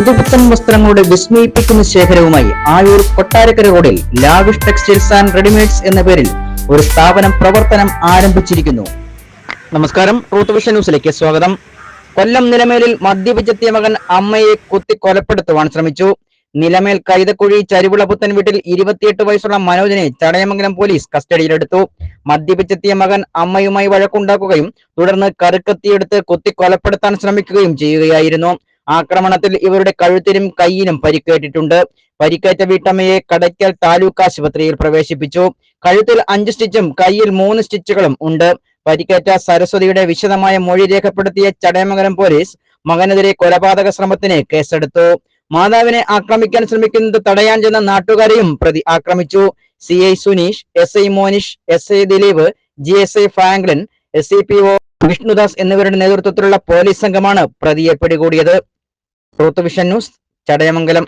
പുതുപുത്തൻ വസ്ത്രങ്ങളുടെ വിസ്മയിപ്പിക്കുന്ന ശേഖരവുമായി ആയൂർ കൊട്ടാരക്കര റോഡിൽ ലാവിഷ് ടെക്സ്റ്റൈൽസ് ആൻഡ് റെഡിമെയ്ഡ്സ് എന്ന പേരിൽ ഒരു സ്ഥാപനം പ്രവർത്തനം ആരംഭിച്ചിരിക്കുന്നു. നമസ്കാരം. റൂട്ട് ന്യൂസിലേക്ക് സ്വാഗതം. കൊല്ലം നിലമേലിൽ മദ്യപിച്ചെത്തിയ മകൻ അമ്മയെ കുത്തി കൊലപ്പെടുത്തുവാൻ ശ്രമിച്ചു. നിലമേൽ കൈതക്കുഴി ചരിവിളപുത്തൻ വീട്ടിൽ ഇരുപത്തിയെട്ട് വയസ്സുള്ള മനോജിനെ ചടയമംഗലം പോലീസ് കസ്റ്റഡിയിലെടുത്തു. മദ്യപിച്ചെത്തിയ മകൻ അമ്മയുമായി വഴക്കുണ്ടാക്കുകയും തുടർന്ന് കറുക്കത്തിയെടുത്ത് കുത്തി കൊലപ്പെടുത്താൻ ശ്രമിക്കുകയും ചെയ്യുകയായിരുന്നു. ആക്രമണത്തിൽ ഇവരുടെ കഴുത്തിനും കൈയിനും പരിക്കേറ്റിട്ടുണ്ട്. പരിക്കേറ്റ വീട്ടമ്മയെ കടയ്ക്കൽ താലൂക്ക് ആശുപത്രിയിൽ പ്രവേശിപ്പിച്ചു. കഴുത്തിൽ അഞ്ച് സ്റ്റിച്ചും കൈയിൽ മൂന്ന് സ്റ്റിച്ചുകളും ഉണ്ട്. പരിക്കേറ്റ സരസ്വതിയുടെ വിശദമായ മൊഴി രേഖപ്പെടുത്തിയ ചടയമംഗലം പോലീസ് മകനെതിരെ കൊലപാതക ശ്രമത്തിന് കേസെടുത്തു. മാതാവിനെ ആക്രമിക്കാൻ ശ്രമിക്കുന്നത് തടയാൻ ചെന്ന നാട്ടുകാരെയും പ്രതി ആക്രമിച്ചു. C I Suneesh S I Monish S I Dileep G S I Franklin S C P O Vishnudas എന്നിവരുടെ നേതൃത്വത്തിലുള്ള പോലീസ് സംഘമാണ് പ്രതിയെ പിടികൂടിയത്. Truth Vision News Chadayamangalam.